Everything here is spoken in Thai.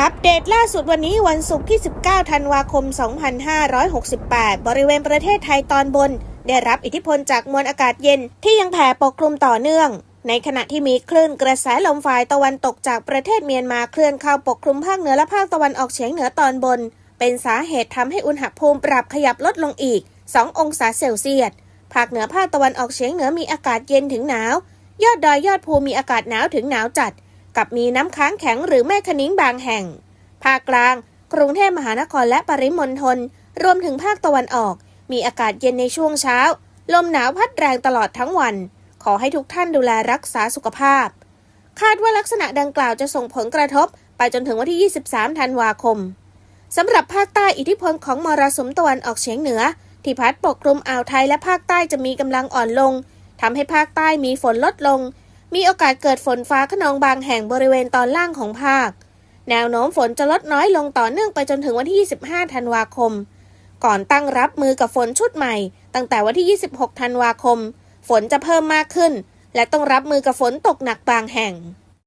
อัปเดตล่าสุดวันนี้วันศุกร์ที่ 19 ธันวาคม 2568 บริเวณประเทศไทยตอนบน ได้รับอิทธิพลจากมวลอากาศเย็นที่ยังแผ่ปกคลุมต่อเนื่อง ในขณะที่มีคลื่นกระแสลมฝ่ายตะวันตกจากประเทศเมียนมาเคลื่อนเข้าปกคลุมภาคเหนือและภาคตะวันออกเฉียงเหนือตอนบน เป็นสาเหตุทำให้อุณหภูมิปรับขยับลดลงอีก 2 องศาเซลเซียส ภาคเหนือภาคตะวันออกเฉียงเหนือมีอากาศเย็นถึงหนาว ยอดดอยยอดภูมีอากาศหนาวถึงหนาวจัด กับมีน้ำค้างแข็งหรือแม่คะนิ้งบางแห่ง ภาคกลาง กรุงเทพมหานครและปริมณฑลรวมถึงภาคตะวันออก มีอากาศเย็นในช่วงเช้า ลมหนาวพัดแรงตลอดทั้งวัน ขอให้ทุกท่านดูแลรักษาสุขภาพ คาดว่าลักษณะดังกล่าวจะส่งผลกระทบ ไปจนถึงวันที่ 23 ธันวาคมสำหรับภาคใต้อิทธิพลของมรสุมตะวันออกเฉียงเหนือ ที่พัดปกคลุมอ่าวไทยและภาคใต้จะมีกำลังอ่อนลงทำให้ภาคใต้มีฝนลดลง มีโอกาสเกิดฝนฟ้าขนองบางแห่งบริเวณตอนล่างของภาค แนวโน้มฝนจะลดน้อยลงต่อเนื่องไปจนถึงวันที่ 25 ธันวาคม ก่อนตั้งรับมือกับฝนชุดใหม่ ตั้งแต่วันที่ 26 ธันวาคม ฝนจะเพิ่มมากขึ้น และต้องรับมือกับฝนตกหนักบางแห่ง